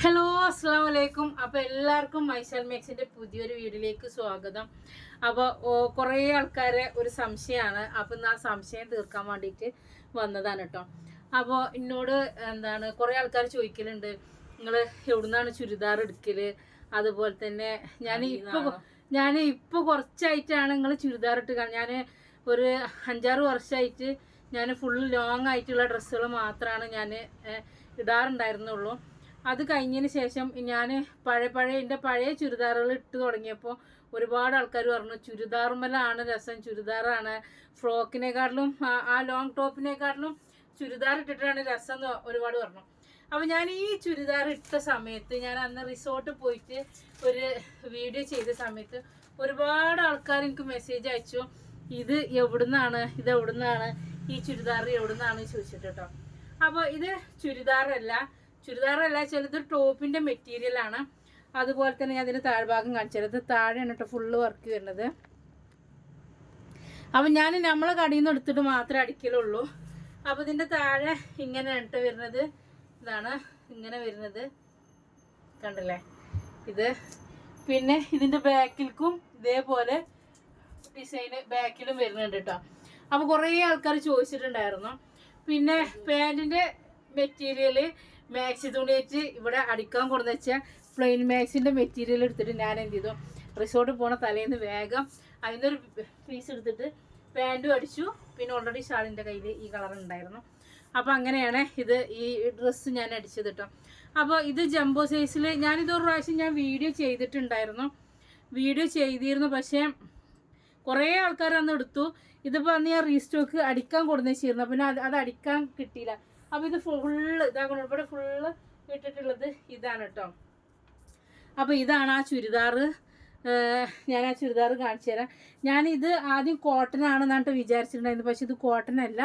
Hello അസ്സാം വലൈക്കും അപ്പോൾ എല്ലാവർക്കും മൈസൽ മേക്സിന്റെ പുതിയൊരു വീഡിയോയിലേക്ക് സ്വാഗതം. അപ്പോൾ കുറേ ആൾക്കാരെ ഒരു സംശയമാണ്. അപ്പം ആ സംശയം തീർക്കാൻ വേണ്ടിയിട്ട് വന്നതാണ് കേട്ടോ. അപ്പോൾ എന്നോട് എന്താണ് കുറേ ആൾക്കാർ ചോദിക്കലുണ്ട്. നിങ്ങൾ എവിടുന്നാണ് ചുരിദാർ എടുക്കൽ? അതുപോലെ തന്നെ ഞാൻ ഇപ്പോൾ ഞാൻ ഇപ്പോൾ കുറച്ചായിട്ടാണ് നിങ്ങൾ ചുരിദാർ ഇട്ട് ഞാൻ ഒരു അഞ്ചാറ് വർഷമായിട്ട് ഞാൻ ഫുൾ ലോങ് ആയിട്ടുള്ള ഡ്രസ്സുകൾ മാത്രമാണ് ഞാൻ ഇടാറുണ്ടായിരുന്നുള്ളൂ. അത് കഴിഞ്ഞതിന് ശേഷം ഞാൻ പഴയ പഴയ എന്റെ പഴയ ചുരിദാറുകൾ ഇട്ട് തുടങ്ങിയപ്പോൾ ഒരുപാട് ആൾക്കാർ പറഞ്ഞു ചുരിദാറുമ്മലാണ് രസം ചുരിദാറാണ്. ഫ്രോക്കിനെക്കാട്ടിലും ആ ലോങ് ടോപ്പിനെക്കാട്ടിലും ചുരിദാർ ഇട്ടിട്ടാണ് രസം എന്ന് ഒരുപാട് പറഞ്ഞു. അപ്പോൾ ഞാൻ ഈ ചുരിദാർ ഇട്ട സമയത്ത് ഞാൻ അന്ന് റിസോർട്ട് പോയിട്ട് ഒരു വീഡിയോ ചെയ്ത സമയത്ത് ഒരുപാട് ആൾക്കാർ എനിക്ക് മെസ്സേജ് അയച്ചു ഇത് എവിടുന്നാണ്? ഇത് എവിടുന്നാണ്? ഈ ചുരിദാർ എവിടുന്നാണ്? ചോദിച്ചിട്ട് കേട്ടോ അപ്പോൾ ഇത് ചുരിദാറല്ല ചുരിദാറല്ല ചിലത് ടോപ്പിന്റെ മെറ്റീരിയൽ ആണ്. അതുപോലെ തന്നെ ഞാൻ അതിന്റെ താഴ്ഭാഗം കാണിച്ചത് ഇത് താഴെയാണ് കേട്ടോ ഫുള്ള് വർക്ക് വരുന്നത്. അപ്പം ഞാൻ നമ്മളെ കടയിൽ നിന്ന് എടുത്തിട്ട് മാത്രമേ അടിക്കലുള്ളൂ. അപ്പം ഇതിന്റെ താഴെ ഇങ്ങനെ ഇട്ട് വരുന്നത്. ഇതാണ് ഇങ്ങനെ വരുന്നത്. കണ്ടല്ലേ? ഇത് പിന്നെ ഇതിന്റെ ബാക്കിൽക്കും ഇതേപോലെ ഡിസൈന് ബാക്കിലും വരുന്നുണ്ട് കേട്ടോ. അപ്പോൾ കുറേ ആൾക്കാർ ചോദിച്ചിട്ടുണ്ടായിരുന്നു. പിന്നെ പാന്റിന്റെ മെറ്റീരിയൽ മാക്സി തുണിയേറ്റ് ഇവിടെ അടിക്കാൻ കൊണ്ടു വെച്ചാൽ പ്ലെയിൻ മാക്സിന്റെ മെറ്റീരിയൽ എടുത്തിട്ട് ഞാൻ എന്ത് ചെയ്തു? റിസോർട്ടിൽ പോണ തലേന്ന് വേഗം അതിന്റെ ഒരു പീസ് എടുത്തിട്ട് പാന്റും അടിച്ചു. പിന്നെ ഓൾറെഡി ഷാളിന്റെ കയ്യിൽ ഈ കളർ ഉണ്ടായിരുന്നു. അപ്പോൾ അങ്ങനെയാണ് ഇത് ഈ ഡ്രസ്സ് ഞാൻ അടിച്ചത് കേട്ടോ അപ്പോൾ ഇത് ജംബോ സൈസിൽ ഞാനിത് ഒരു പ്രാവശ്യം ഞാൻ വീഡിയോ ചെയ്തിട്ടുണ്ടായിരുന്നു. വീഡിയോ ചെയ്തിരുന്നു പക്ഷേ കുറേ ആൾക്കാർ അന്ന് എടുത്തു. ഇതിപ്പോൾ അന്ന് ഞാൻ റീസ്റ്റോക്ക് അടിക്കാൻ കൊടുന്നു വെച്ചിരുന്നു. പിന്നെ അത് അത് അടിക്കാൻ കിട്ടിയില്ല. അപ്പോൾ ഇത് ഫുള്ള് ഇതാക്കണം. ഇവിടെ ഫുള്ള് ഇട്ടിട്ടുള്ളത് ഇതാണ് കേട്ടോ അപ്പോൾ ഇതാണ് ആ ചുരിദാറ് ഞാൻ ആ ചുരിദാർ കാണിച്ചു തരാം. ഞാനിത് ആദ്യം കോട്ടൺ ആണെന്നാണ് വിചാരിച്ചിട്ടുണ്ടായിരുന്നു പക്ഷെ ഇത് കോട്ടൺ അല്ല.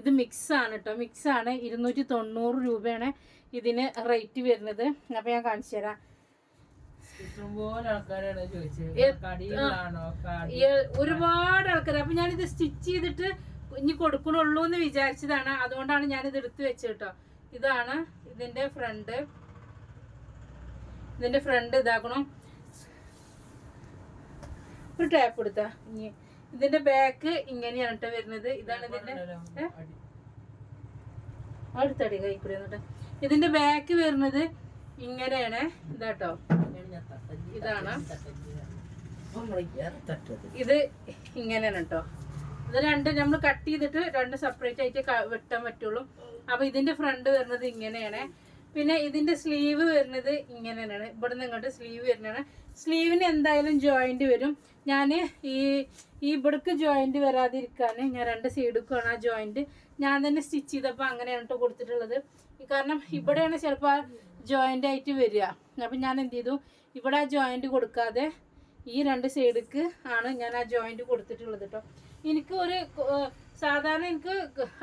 ഇത് മിക്സ് ആണ് കേട്ടോ മിക്സ് ആണ്. ഇരുന്നൂറ്റി തൊണ്ണൂറ് രൂപയാണ് ഇതിന് റേറ്റ് വരുന്നത്. അപ്പോൾ ഞാൻ കാണിച്ചു തരാം. ഒരുപാട് ആൾക്കാർ അപ്പൊ ഞാനിത് സ്റ്റിച്ച് ചെയ്തിട്ട് ഇനി കൊടുക്കണുള്ളൂ എന്ന് വിചാരിച്ചതാണ് അതുകൊണ്ടാണ് ഞാനിത് എടുത്തു വെച്ചത് കേട്ടോ ഇതാണ് ഇതിന്റെ ഫ്രണ്ട് ഇതിന്റെ ഫ്രണ്ട് ഇതാക്കണം ഒരു ടാപ്പ് എടുത്താ ഇനി ഇതിന്റെ ബാക്ക് ഇങ്ങനെയാണ് കേട്ടോ വരുന്നത് ഇതാണ് ഇതിന്റെ? അടുത്തടി കൈക്കൂടി എന്നിട്ട് ഇതിന്റെ ബാക്ക് വരുന്നത് ഇങ്ങനെയാണ് ഇതാട്ടോ ഇതാണ് ഇത് ഇങ്ങനെയാണ് കേട്ടോ ഇത് രണ്ട് നമ്മൾ കട്ട് ചെയ്തിട്ട് രണ്ട് സെപ്പറേറ്റ് ആയിട്ട് വെട്ടാൻ പറ്റുള്ളൂ. അപ്പൊ ഇതിന്റെ ഫ്രണ്ട് വരുന്നത് ഇങ്ങനെയാണ്. പിന്നെ ഇതിന്റെ സ്ലീവ് വരുന്നത് ഇങ്ങനെയാണ്. തന്നെയാണ് ഇവിടുന്ന് ഇങ്ങോട്ട് സ്ലീവ് വരുന്നതാണ്. സ്ലീവിന് എന്തായാലും ജോയിന്റ് വരും. ഞാൻ ഈ ഈ ഇവിടേക്ക് ജോയിന്റ് വരാതിരിക്കാൻ ഞാൻ രണ്ട് സൈഡിലേക്കാണ് ആ ജോയിന്റ് ഞാൻ തന്നെ സ്റ്റിച്ച് ചെയ്തപ്പോൾ അങ്ങനെയാണ് കേട്ടോ കൊടുത്തിട്ടുള്ളത്. കാരണം ഇവിടെയാണ് ചിലപ്പോൾ ജോയിന്റ് ആയിട്ട് വരിക. അപ്പം ഞാൻ എന്ത് ചെയ്തു? ഇവിടെ ആ ജോയിന്റ് കൊടുക്കാതെ ഈ രണ്ട് സൈഡുക്ക് ആണ് ഞാൻ ആ ജോയിന്റ് കൊടുത്തിട്ടുള്ളത് കേട്ടോ എനിക്ക് ഒരു സാധാരണ എനിക്ക്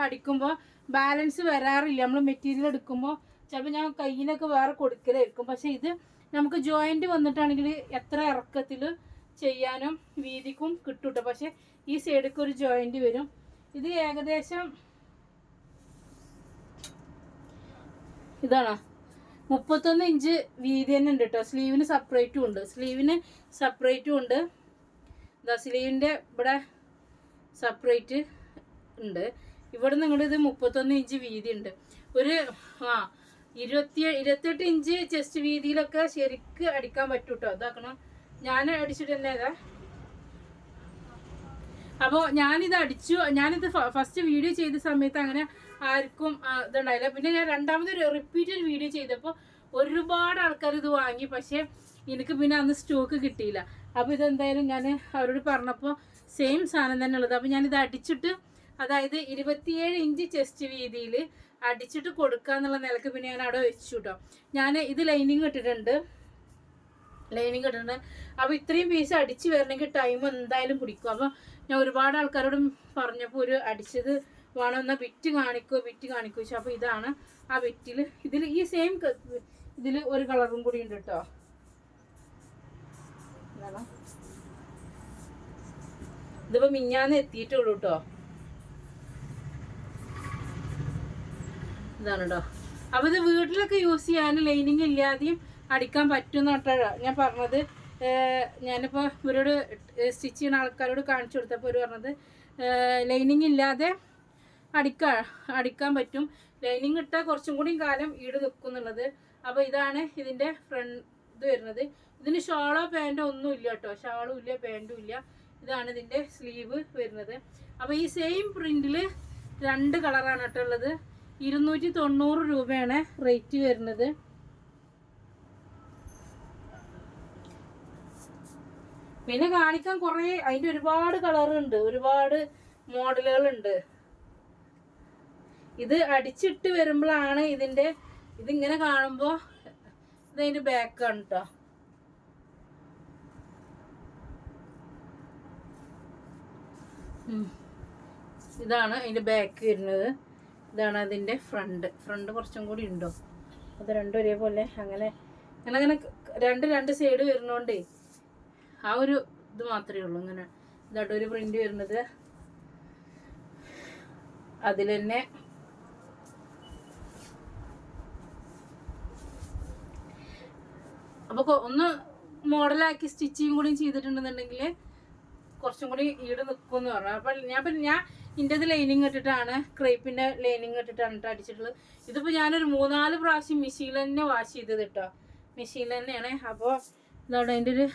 അടിക്കുമ്പോൾ ബാലൻസ് വരാറില്ല. നമ്മൾ മെറ്റീരിയൽ എടുക്കുമ്പോൾ ചിലപ്പോൾ ഞാൻ കയ്യിനൊക്കെ വേറെ കൊടുക്കലായിരിക്കും. പക്ഷേ ഇത് നമുക്ക് ജോയിന്റ് വന്നിട്ടാണെങ്കിൽ എത്ര ഇറക്കത്തിൽ ചെയ്യാനും വീതിക്കും കിട്ടും കേട്ടോ പക്ഷെ ഈ സൈഡിക്ക് ഒരു ജോയിന്റ് വരും. ഇത് ഏകദേശം ഇതാണോ? മുപ്പത്തൊന്ന് ഇഞ്ച് വീതി തന്നെ ഉണ്ട് കേട്ടോ സ്ലീവിന് സെപ്പറേറ്റും ഉണ്ട്. സ്ലീവിന് സെപ്പറേറ്റും ഉണ്ട്. ഇതാ സ്ലീവിന്റെ ഇവിടെ സെപ്പറേറ്റ് ഉണ്ട്. ഇവിടെ നിങ്ങളുടെ ഇത് മുപ്പത്തൊന്ന് ഇഞ്ച് വീതി ഉണ്ട്. ഒരു ആ ഇരുപത്തി ഇരുപത്തെട്ട് ഇഞ്ച് ചെസ്റ്റ് വീതിയിലൊക്കെ ശരിക്ക് അടിക്കാൻ പറ്റും കേട്ടോ ഇതാക്കണം. ഞാൻ അടിച്ചിട്ട് തന്നെ ഇതാ അപ്പോൾ ഞാനിത് അടിച്ചു. ഞാനിത് ഫസ്റ്റ് വീഡിയോ ചെയ്ത സമയത്ത് അങ്ങനെ ആർക്കും ഇതുണ്ടായില്ല. പിന്നെ ഞാൻ രണ്ടാമത് റിപ്പീറ്റഡ് വീഡിയോ ചെയ്തപ്പോൾ ഒരുപാട് ആൾക്കാർ ഇത് വാങ്ങി. പക്ഷേ എനിക്ക് പിന്നെ അന്ന് സ്റ്റോക്ക് കിട്ടിയില്ല. അപ്പോൾ ഇതെന്തായാലും ഞാൻ അവരോട് പറഞ്ഞപ്പോൾ സെയിം സാധനം തന്നെ ഉള്ളത്. അപ്പോൾ ഞാനിത് അടിച്ചിട്ട് അതായത് ഇരുപത്തിയേഴ് ഇഞ്ച് ചെസ്റ്റ് വീതിയിൽ അടിച്ചിട്ട് കൊടുക്കുക എന്നുള്ള നിലയ്ക്ക് പിന്നെ ഞാൻ അവിടെ വെച്ചു കേട്ടോ ഞാൻ ഇത് ലൈനിങ് ഇട്ടിട്ടുണ്ട്. ലൈനിങ് ഇട്ടിട്ടുണ്ട്. അപ്പോൾ ഇത്രയും പീസ് അടിച്ച് വരണമെങ്കിൽ ടൈം എന്തായാലും പിടിക്കും. അപ്പോൾ ഞാൻ ഒരുപാട് ആൾക്കാരോടും പറഞ്ഞപ്പോൾ ഒരു അടിച്ചത് വേണം എന്നാൽ ബിറ്റ് കാണിക്കോ വിറ്റ് കാണിക്കോ ചോദിച്ചു. അപ്പോൾ ഇതാണ് ആ വിറ്റിൽ. ഇതിൽ ഈ സെയിം ഇതിൽ ഒരു കളറും കൂടി ഉണ്ട് കേട്ടോ ഇതിപ്പോൾ മിഞ്ഞാന്ന് എത്തിയിട്ടുള്ളൂ കേട്ടോ ഇതാണ് കേട്ടോ അപ്പോൾ ഇത് വീട്ടിലൊക്കെ യൂസ് ചെയ്യാൻ ലൈനിങ് ഇല്ലാതെയും അടിക്കാൻ പറ്റും എന്നിട്ടാണ് ഞാൻ പറഞ്ഞത് ഞാനിപ്പോൾ ഇവരോട് സ്റ്റിച്ച് ചെയ്യുന്ന ആൾക്കാരോട് കാണിച്ചു കൊടുത്തപ്പോൾ ഒരു പറഞ്ഞത് ലൈനിങ് ഇല്ലാതെ അടിക്കാൻ അടിക്കാൻ പറ്റും. ലൈനിങ് ഇട്ടാൽ കുറച്ചും കൂടി കാലം ഈട് നിൽക്കും എന്നുള്ളത് അപ്പോൾ ഇതാണ് ഇതിന്റെ ഫ്രണ്ട് ഇത് വരുന്നത്. ഇതിന് ഷോളോ പാന്റോ ഒന്നും ഇല്ല കേട്ടോ ഷാളും ഇല്ല പാന്റും ഇല്ല. ഇതാണ് ഇതിന്റെ സ്ലീവ് വരുന്നത്. അപ്പോൾ ഈ സെയിം പ്രിന്റിൽ രണ്ട് കളറാണ് കേട്ടോ ഉള്ളത്. ഇരുന്നൂറ്റി തൊണ്ണൂറ് രൂപയാണ് റേറ്റ് വരുന്നത്. പിന്നെ കാണിക്കാൻ കുറേ അതിന്റെ ഒരുപാട് കളറുണ്ട് ഒരുപാട് മോഡലുകളുണ്ട് ഇത് അടിച്ചിട്ട് വരുമ്പോഴാണ് ഇതിന്റെ ഇതിങ്ങനെ കാണുമ്പോൾ ഇതതിന്റെ ബാക്കാണ് കേട്ടോ ഇതാണ് അതിന്റെ ബാക്ക് വരുന്നത്. ഇതാണ് അതിന്റെ ഫ്രണ്ട് ഫ്രണ്ട് കുറച്ചും കൂടി ഉണ്ടോ? അത് രണ്ടും ഒരേപോലെ അങ്ങനെ അങ്ങനെ അങ്ങനെ രണ്ട് രണ്ട് സൈഡ് വരുന്നോണ്ടേ ആ ഒരു ഇത് മാത്രമേ ഉള്ളൂ. ഇങ്ങനെ ഇതായിട്ട് ഒരു പ്രിന്റ് വരുന്നത്. അതിൽ തന്നെ അപ്പോൾ ഒന്ന് മോഡലാക്കി സ്റ്റിച്ചിങ് കൂടി ചെയ്തിട്ടുണ്ടെന്നുണ്ടെങ്കിൽ കുറച്ചും കൂടി ഈട് നിൽക്കും എന്ന് പറഞ്ഞു. അപ്പം ഞാൻ ഇപ്പം ഞാൻ ഇന്റെത് ലൈനിങ് ഇട്ടിട്ടാണ് ക്രേപ്പിന്റെ ലൈനിങ് ഇട്ടിട്ടാണ് കേട്ടോ അടിച്ചിട്ടുള്ളത്. ഇതിപ്പോൾ ഞാനൊരു മൂന്നാൽ പ്രാവശ്യം മെഷീനിൽ തന്നെ വാഷ് ചെയ്തത് കേട്ടോ മെഷീനിൽ തന്നെയാണ് അപ്പോൾ ഇതാണ് അതിന്റെ ഒരു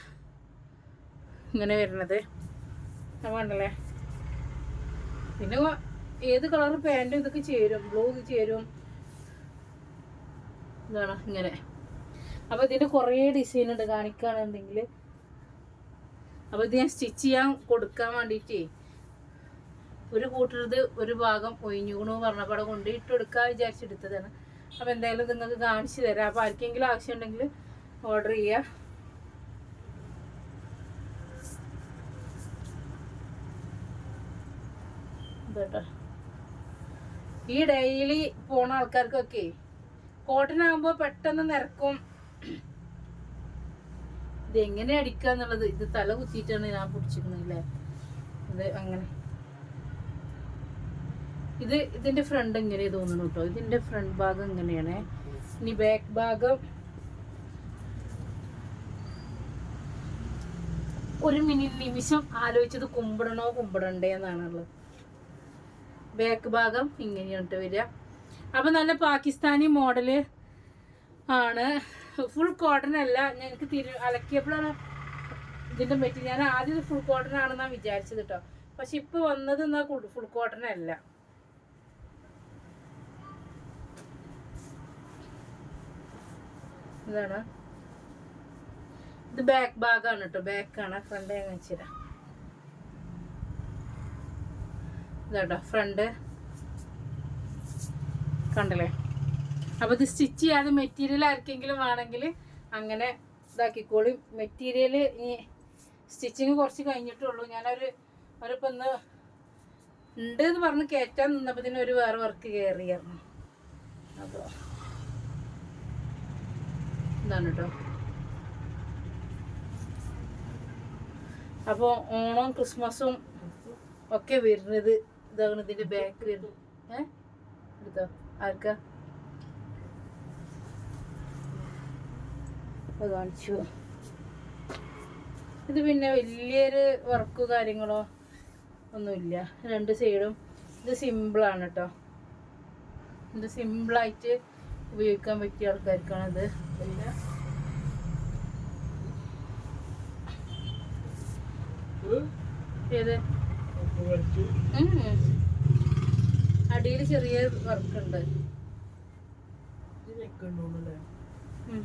ഇങ്ങനെ വരുന്നത്. വേണ്ടല്ലേ പിന്നെ ഏത് കളർ പാന്റും ഇതൊക്കെ ചേരും. ബ്ലൂ ചേരും. ഇതാണ് ഇങ്ങനെ. അപ്പോൾ ഇതിന്റെ കുറേ ഡിസൈൻ ഉണ്ട്. കാണിക്കുകയാണെന്നുണ്ടെങ്കിൽ അപ്പോൾ ഇത് ഞാൻ സ്റ്റിച്ച് ചെയ്യാൻ കൊടുക്കാൻ വേണ്ടിയിട്ടേ ഒരു കൂട്ടരുത് ഒരു ഭാഗം ഒഴിഞ്ഞുകൂണു പറഞ്ഞപ്പോൾ കൊണ്ട് ഇട്ട് കൊടുക്കാൻ വിചാരിച്ചെടുത്തതാണ് അപ്പോൾ എന്തായാലും നിങ്ങൾക്ക് കാണിച്ചു തരാം. അപ്പോൾ ആർക്കെങ്കിലും ആവശ്യമുണ്ടെങ്കിൽ ഓർഡർ ഇതാട്ടോ ഈ ഡെയിലി പോണ ആൾക്കാർക്കൊക്കെ കോട്ടൺ ആകുമ്പോൾ പെട്ടെന്ന് നിരക്കും ഇത് എങ്ങനെ അടിക്കുക എന്നുള്ളത്? ഇത് തല കുത്തിയിട്ടാണ് ഞാൻ പിടിച്ചിരിക്കണില്ലേ ഇത് അങ്ങനെ. ഇത് ഇതിന്റെ ഫ്രണ്ട് ഇങ്ങനെ തോന്നുന്നു കേട്ടോ ഇതിന്റെ ഫ്രണ്ട് ഭാഗം ഇങ്ങനെയാണ് ഇനി ബാക്ക് ഭാഗം ഒരു മിനിറ്റ് നിമിഷം ആലോചിച്ചത് കുമ്പിടണോ കുമ്പിടണ്ടേ എന്നാണുള്ളത് ബാക്ക് ഭാഗം ഇങ്ങനെയാണ് വരിക. അപ്പം നല്ല പാകിസ്ഥാനി മോഡൽ ആണ്. ഫുൾ കോട്ടൺ അല്ല. ഞങ്ങൾക്ക് തിരു അലക്കിയപ്പോഴാണ് ഇതിന്റെ മെറ്റീരിയൽ. ഞാൻ ആദ്യം ഫുൾ കോട്ടൺ ആണെന്നാണ് വിചാരിച്ചത് കേട്ടോ പക്ഷെ ഇപ്പൊ വന്നത് എന്നാ ഫുൾ കോട്ടൺ അല്ല. ഇതാണ്. ഇത് ബാക്ക് ഭാഗമാണ് കേട്ടോ ബാക്കാണ് ഫ്രണ്ട് ഞാൻ ഇതാട്ടോ ഫ്രണ്ട് കണ്ടല്ലേ? അപ്പോൾ ഇത് സ്റ്റിച്ച് ചെയ്യാതെ മെറ്റീരിയൽ ആർക്കെങ്കിലും വേണമെങ്കിൽ അങ്ങനെ ഇതാക്കിക്കോളും. മെറ്റീരിയൽ ഈ സ്റ്റിച്ചിങ് കുറച്ച് കഴിഞ്ഞിട്ടുള്ളൂ. ഞാനൊരു ഒരിപ്പം ഇന്ന് ഉണ്ട് എന്ന് പറഞ്ഞ് കയറ്റാൻ നിന്നപ്പോൾ തന്നെ ഒരു വേറെ വർക്ക് കയറിയായിരുന്നു അപ്പോൾ എന്താണ് കേട്ടോ അപ്പോൾ ഓണവും ക്രിസ്മസും ഒക്കെ വരുന്നത് ഇതാണ് ഇതിന്റെ ബാക്ക് വരുന്നത്. ഏ? എടുത്തോ ആർക്കാ? അത് കാണിച്ചു. ഇത് പിന്നെ വലിയൊരു വർക്ക് കാര്യങ്ങളോ ഒന്നുമില്ല. രണ്ട് സൈഡും ഇത് സിമ്പിളാണ് കേട്ടോ ഇത് സിമ്പിളായിട്ട് ഉപയോഗിക്കാൻ പറ്റിയ ആൾക്കാർക്കാണ് ഇത്. പിന്നെ ഏത്? അടിയിൽ ചെറിയ വർക്ക് ഉണ്ട് ഉം.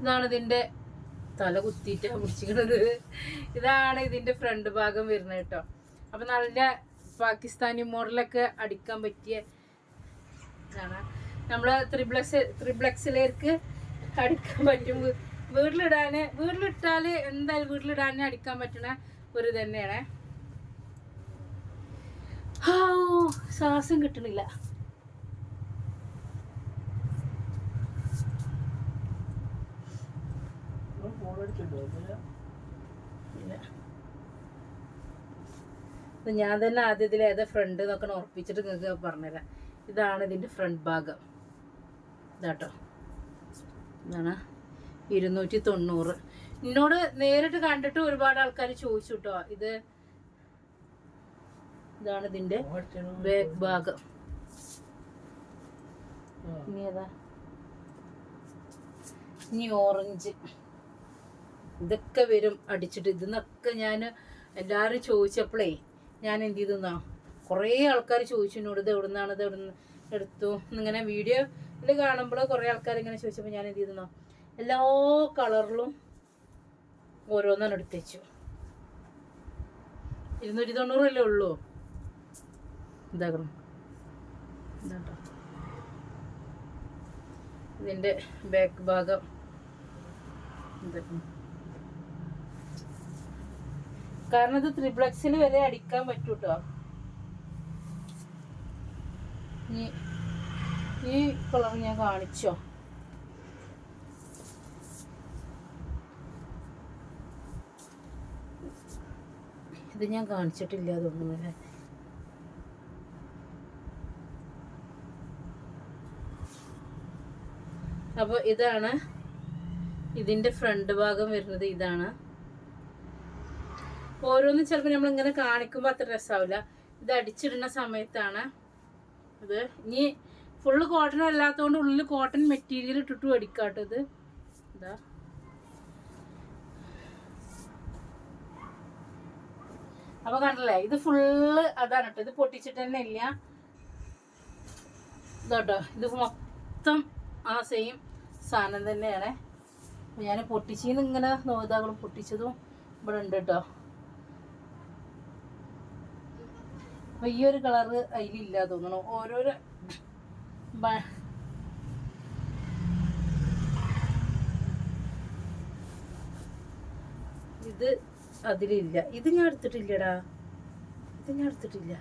ഇതാണ് ഇതിന്റെ തല കുത്തിയിട്ട് പിടിച്ചിരിക്കുന്നത് ഇതാണ് ഇതിന്റെ ഫ്രണ്ട് ഭാഗം വരുന്നത് കേട്ടോ. അപ്പൊ നല്ല പാകിസ്ഥാനി മോഡലൊക്കെ അടിക്കാൻ പറ്റിയ ഇതാണ്. നമ്മൾ ത്രിബ്ലക്സ് ത്രിബ്ലക്സിലേക്ക് അടിക്കാൻ പറ്റും. വീട്ടിലിടാന് വീട്ടിലിട്ടാൽ എന്തായാലും വീട്ടിലിടാൻ അടിക്കാൻ പറ്റണ ഒരു തന്നെയാണ് ശ്വാസം കിട്ടണില്ല ഇല്ല ഇത് ഞാൻ തന്നെ ആദ്യം ഇതിൽ ഏതാ ഫ്രണ്ട് എന്നൊക്കെ ഉറപ്പിച്ചിട്ട് നിങ്ങൾക്ക് പറഞ്ഞുതരാം. ഇതാണ് ഇതിന്റെ ഫ്രണ്ട് ഭാഗം. ഇതാട്ടോ. ഇതാണ് ഇരുന്നൂറ്റി തൊണ്ണൂറ്. എന്നോട് നേരിട്ട് കണ്ടിട്ട് ഒരുപാട് ആൾക്കാർ ചോദിച്ചു കേട്ടോ ഇത് ഇതാണ് ഇതിന്റെ ബാക്ക് ഭാഗം. ഇനി ഏതാ? ഇനി ഓറഞ്ച് ഇതൊക്കെ വരും അടിച്ചിട്ട്. ഇതെന്നൊക്കെ ഞാൻ എല്ലാവരും ചോദിച്ചപ്പോഴേ ഞാൻ എന്ത് ചെയ്തെന്നാ കുറേ ആൾക്കാർ ചോദിച്ചു എന്നോട് ഇത് എവിടുന്നാണ്? ഇത് എവിടുന്ന്? എടുത്തു? ഇങ്ങനെ വീഡിയോയിൽ കാണുമ്പോൾ കുറേ ആൾക്കാർ ഇങ്ങനെ ചോദിച്ചപ്പോൾ ഞാൻ എന്ത് ചെയ്തെന്നാ എല്ലാ കളറിലും ഓരോന്നാണ് എടുത്തേച്ചു ഇരുന്നൂറ്റി തൊണ്ണൂറല്ലേ ഉള്ളൂ? ഇതാക്കണം. ഇതാട്ടോ. ഇതിന്റെ ബാക്ക് ഭാഗം. ഇതാക്കണം. കാരണം ഇത് ത്രിപ്ലക്സിൽ വരെ അടിക്കാൻ പറ്റൂ കേട്ടോ ഈ ഈ കളർ ഞാൻ കാണിച്ചോ? ഇത് ഞാൻ കാണിച്ചിട്ടില്ല തോന്നുന്നു അല്ലേ അപ്പോൾ ഇതാണ് ഇതിന്റെ ഫ്രണ്ട് ഭാഗം വരുന്നത് ഇതാണ്. ഓരോന്നും ചിലപ്പോൾ നമ്മൾ ഇങ്ങനെ കാണിക്കുമ്പോൾ അത്ര രസമാവില്ല ഇത് അടിച്ചിടുന്ന സമയത്താണ് ഇത്. ഇനി ഫുള്ള് കോട്ടൺ അല്ലാത്തതുകൊണ്ട് ഉള്ളിൽ കോട്ടൺ മെറ്റീരിയൽ ഇട്ടിട്ടും അടിക്കാട്ടോ ഇത്. അപ്പൊ കണ്ടല്ലേ ഇത് ഫുള്ള് അതാണ് കേട്ടോ ഇത് പൊട്ടിച്ചിട്ട് തന്നെ ഇല്ല. ഇതാട്ടോ ഇത് മൊത്തം ആ സെയിം സാധനം തന്നെയാണ്. ഞാൻ പൊട്ടിച്ചിന്ന് ഇങ്ങനെ നോതാകളും പൊട്ടിച്ചതും ഇവിടെ ഉണ്ട് കേട്ടോ അപ്പൊ ഈ ഒരു കളർ അതിലില്ല തോന്നണു. ഓരോരോ ഇത് അതിലില്ല. ഇത് ഞാൻ എടുത്തിട്ടില്ലടാ. ഇത് ഞാൻ എടുത്തിട്ടില്ല.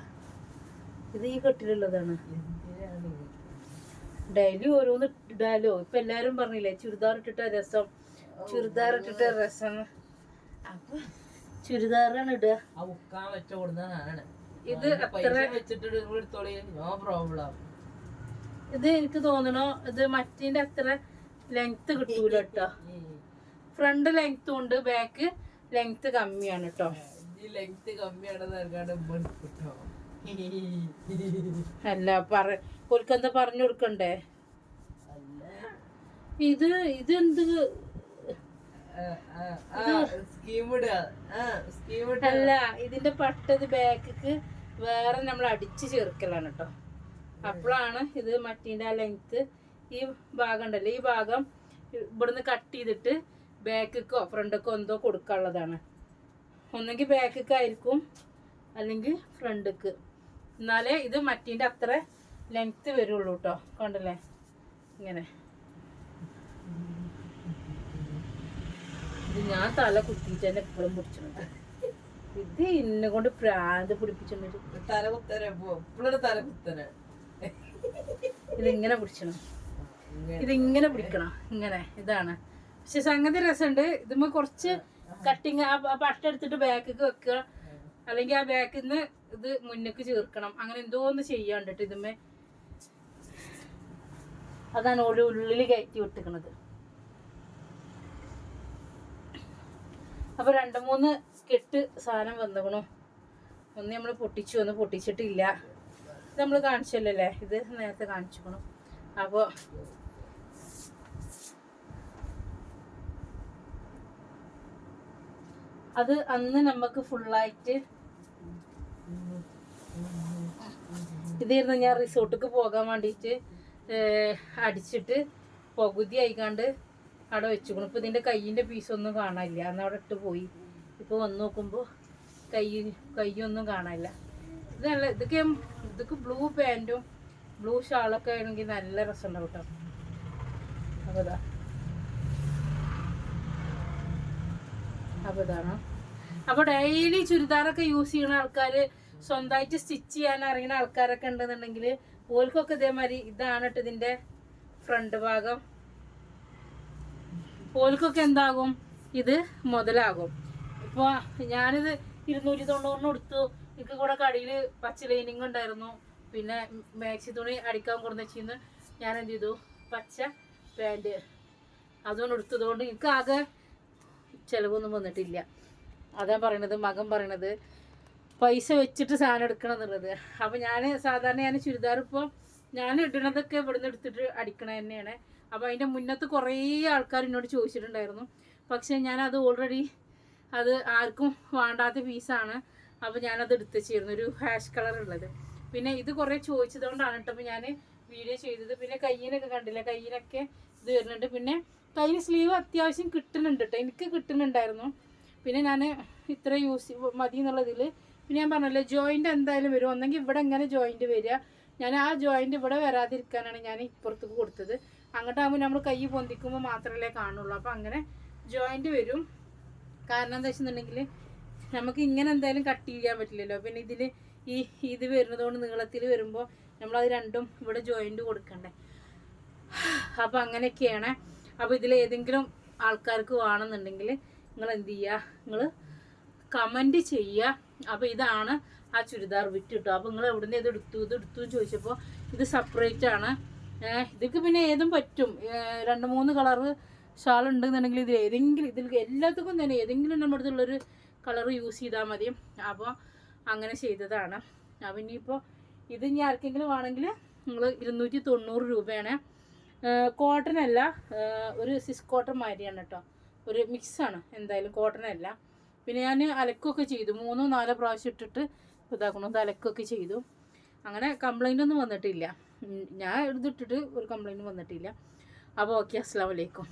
ഇത് ഈ കെട്ടിലുള്ളതാണ്. ഡെയിലി ഓരോന്ന് ഇടാലോ. ഇപ്പൊ എല്ലാരും പറഞ്ഞില്ലേ ചുരിദാർ ഇട്ടിട്ട രസം. ചുരിദാർ ഇട്ടിട്ട രസം. അപ്പൊ ചുരിദാറാണ് ഇടുക. ഇത് പൈസ അത്ര വെച്ചിട്ട് എടുത്തോളി നോ പ്രോബ്ലം. ഇത് എനിക്ക് തോന്നണു ഇത് മറ്റേന്റെ അത്ര ലെങ്ത് കിട്ടൂല കേട്ടോ ഫ്രണ്ട് ലെങ്ത് ഉണ്ട് ബാക്ക് ലെങ്ത് കമ്മിയാണ് കേട്ടോ ലെങ്ത് കമ്മിയാണെന്ന് അല്ല പറ ഓൽക്കെന്താ പറഞ്ഞു കൊടുക്കണ്ടേ? ഇത് ഇത് എന്ത് സ്കീം ഇടുക ആ സ്കീം ഇടുക അല്ല ഇതിന്റെ പട്ടത് ബാക്കിക്ക് വേറെ നമ്മൾ അടിച്ചു ചേർക്കലാണ് കേട്ടോ. അപ്പോഴാണ് ഇത് മറ്റീന്റെ ആ ലെങ്ത്ത് ഈ ഭാഗം ഉണ്ടല്ലോ ഈ ഭാഗം ഇവിടുന്ന് കട്ട് ചെയ്തിട്ട് ബാക്കിക്കോ ഫ്രണ്ടിക്കോ എന്തോ കൊടുക്കാനുള്ളതാണ്. ഒന്നെങ്കിൽ ബാക്കിക്ക് ആയിരിക്കും അല്ലെങ്കിൽ ഫ്രണ്ടിക്ക്. എന്നാലേ ഇത് മറ്റീന്റെ അത്ര ലെങ്ത്ത് വരുള്ളൂ കേട്ടോ കണ്ടല്ലേ? ഇങ്ങനെ. ഞാൻ തല കുത്തിയിട്ട് തന്നെ എപ്പോഴും പിടിച്ചിട്ടുണ്ട്. ഇത് ഇന്നെ കൊണ്ട് പ്രാന്ത് പിടിപ്പിച്ചിട്ടുണ്ട് തല കുത്തനെ എപ്പോഴും തല കുത്തനെ. ഇതിങ്ങനെ പിടിച്ചണം. ഇതിങ്ങനെ പിടിക്കണം. ഇങ്ങനെ. ഇതാണ്. പക്ഷെ സംഗതി രസമുണ്ട്. ഇതുമ്മ കുറച്ച് കട്ടിങ് ആ പട്ട എടുത്തിട്ട് ബാക്കിക്ക് വെക്കുക. അല്ലെങ്കിൽ ആ ബാക്കിൽ നിന്ന് ഇത് മുന്നേക്ക് ചേർക്കണം. അങ്ങനെ എന്തോ ഒന്ന് ചെയ്യാണ്ട് കേട്ടോ ഇതുമ്മേ. അതാണ് ഓരോ ഉള്ളിൽ കയറ്റി വിട്ടിക്കണത്. അപ്പൊ രണ്ട് മൂന്ന് കെട്ട് സാധനം വന്നുകണു ഒന്ന് നമ്മൾ പൊട്ടിച്ചു ഒന്ന് പൊട്ടിച്ചിട്ടില്ല. ഇത് നമ്മൾ കാണിച്ചല്ലോ ഇത് നേരത്തെ കാണിച്ചുക്കണം. അപ്പോൾ അത് അന്ന് നമുക്ക് ഫുള്ളായിട്ട് ഇതായിരുന്നു ഞാൻ റിസോർട്ടിക്ക് പോകാൻ വേണ്ടിയിട്ട് അടിച്ചിട്ട് പകുതി ആയിക്കാണ്ട് അവിടെ വെച്ചുക്കണം. ഇപ്പം ഇതിന്റെ കയ്യിന്റെ പീസൊന്നും കാണാനില്ല. അന്ന് അവിടെ ഇട്ട് പോയി. ഇപ്പോൾ വന്ന് നോക്കുമ്പോൾ കൈ കൈയൊന്നും കാണാനില്ല. ഇത് നല്ല ഇതൊക്കെ ഇതൊക്കെ ബ്ലൂ പാന്റും ബ്ലൂ ഷാളൊക്കെ ആണെങ്കിൽ നല്ല രസമുണ്ടാവും കേട്ടോ. അപ്പോൾ അപ്പോൾ അപ്പോൾ ഡെയിലി ചുരിദാറൊക്കെ യൂസ് ചെയ്യുന്ന ആൾക്കാർ സ്വന്തമായിട്ട് സ്റ്റിച്ച് ചെയ്യാൻ അറിയുന്ന ആൾക്കാരൊക്കെ ഉണ്ടെന്നുണ്ടെങ്കിൽ ഓൽക്കൊക്കെ ഇതേമാതിരി ഇതാണ് കേട്ടോ ഇതിന്റെ ഫ്രണ്ട് ഭാഗം. ഓൽക്കൊക്കെ എന്താകും? ഇത് മുതലാകും. ഇപ്പോൾ ഞാനിത് ഇരുന്നൂറ്റി തൊണ്ണൂറിന് കൊടുത്തു. എനിക്ക് കൂടെ കടിയിൽ പച്ച ലൈനിങ് ഉണ്ടായിരുന്നു. പിന്നെ മാക്സി തുണി അടിക്കാൻ കൊടുന്ന വെച്ചിന്ന് ഞാൻ എന്ത് ചെയ്തു? പച്ച പാന്റ് അതുകൊണ്ട് എടുത്തതുകൊണ്ട് എനിക്ക് ആകെ ചിലവൊന്നും വന്നിട്ടില്ല. അതാ പറയണത് മകൻ പറയണത്. പൈസ വെച്ചിട്ട് സാധനം എടുക്കണം എന്നുള്ളത്. അപ്പോൾ ഞാൻ സാധാരണ ഞാൻ ചുരിദാർ ഇപ്പോൾ ഞാൻ ഇടണതൊക്കെ ഇവിടുന്ന് എടുത്തിട്ട് അടിക്കണ തന്നെയാണ്. അപ്പോൾ അതിന്റെ മുന്നത്ത് കുറേ ആൾക്കാർ എന്നോട് ചോദിച്ചിട്ടുണ്ടായിരുന്നു. പക്ഷേ ഞാനത് ഓൾറെഡി അത് ആർക്കും വേണ്ടാത്ത പീസാണ് അപ്പോൾ ഞാനത് എടുത്ത് വെച്ചിരുന്നു ഒരു ഹാഷ് കളർ ഉള്ളത്. പിന്നെ ഇത് കുറേ ചോദിച്ചതുകൊണ്ടാണ് കേട്ടോ ഞാൻ വീഡിയോ ചെയ്തത്. പിന്നെ കയ്യിനൊക്കെ കണ്ടില്ല? കയ്യിനൊക്കെ ഇത് വരുന്നുണ്ട്. പിന്നെ കയ്യിൽ സ്ലീവ് അത്യാവശ്യം കിട്ടുന്നുണ്ട് കേട്ടോ. എനിക്ക് കിട്ടുന്നുണ്ടായിരുന്നു. പിന്നെ ഞാൻ ഇത്ര യൂസ് മതി എന്നുള്ളതിൽ പിന്നെ ഞാൻ പറഞ്ഞല്ലോ ജോയിന്റ് എന്തായാലും വരും. ഒന്നെങ്കിൽ ഇവിടെ എങ്ങനെ ജോയിന്റ് വരിക? ഞാൻ ആ ജോയിന്റ് ഇവിടെ വരാതിരിക്കാനാണ് ഞാൻ ഇപ്പുറത്തേക്ക് കൊടുത്തത്. അങ്ങോട്ടാകുമ്പോൾ നമ്മൾ കൈ പൊന്തിക്കുമ്പോൾ മാത്രമല്ലേ കാണുള്ളൂ. അപ്പോൾ അങ്ങനെ ജോയിന്റ് വരും. കാരണം എന്താ വെച്ചിട്ടുണ്ടെങ്കിൽ നമുക്ക് ഇങ്ങനെ എന്തായാലും കട്ട് ചെയ്യാൻ പറ്റില്ലല്ലോ. പിന്നെ ഇതിൽ ഈ ഇത് വരുന്നതുകൊണ്ട് നീളത്തിൽ വരുമ്പോൾ നമ്മൾ നമ്മളത് രണ്ടും ഇവിടെ ജോയിന്റ് കൊടുക്കണ്ടേ. അപ്പോൾ അങ്ങനെയൊക്കെയാണ്. അപ്പോൾ ഇതിൽ ഏതെങ്കിലും ആൾക്കാർക്ക് വേണമെന്നുണ്ടെങ്കിൽ നിങ്ങൾ എന്ത് ചെയ്യുക നിങ്ങൾ കമന്റ് ചെയ്യുക അപ്പോൾ ഇതാണ് ആ ചുരിദാർ വിറ്റ് കിട്ടും അപ്പോൾ നിങ്ങൾ എവിടുന്ന് ഇത് എടുത്തു? ഇത് എടുത്തു ചോദിച്ചപ്പോൾ ഇത് സെപ്പറേറ്റ് ആണ്. ഇതിക്ക് പിന്നെ ഏതും പറ്റും. രണ്ട് മൂന്ന് കളറ് ഷാൾ ഉണ്ടെന്നുണ്ടെങ്കിൽ ഇതിൽ ഏതെങ്കിലും ഇതിൽ എല്ലാത്തക്കും തന്നെ ഏതെങ്കിലും നമ്മുടെ അടുത്തുള്ളൊരു കളർ യൂസ് ചെയ്താൽ മതി. അപ്പോൾ അങ്ങനെ ചെയ്തതാണ്. അപ്പോൾ ഇനിയിപ്പോൾ ഇത് ഇനി ആർക്കെങ്കിലും ആണെങ്കിൽ നിങ്ങൾ ഇരുന്നൂറ്റി തൊണ്ണൂറ് രൂപയാണ്. കോട്ടൺ അല്ല. ഒരു സിസ് കോട്ടൺ മാതിരിയാണ് കേട്ടോ ഒരു മിക്സാണ് എന്തായാലും കോട്ടൺ അല്ല. പിന്നെ ഞാൻ അലക്കൊക്കെ ചെയ്തു. മൂന്നോ നാലോ പ്രാവശ്യം ഇട്ടിട്ട് ഇതാക്കണം. തലക്കൊക്കെ ചെയ്തു. അങ്ങനെ കംപ്ലൈന്റ് ഒന്നും വന്നിട്ടില്ല. ഞാൻ ഇതിട്ടിട്ട് ഒരു കംപ്ലൈന്റ് വന്നിട്ടില്ല. അപ്പോൾ ഓക്കെ അസ്സാം വലൈക്കും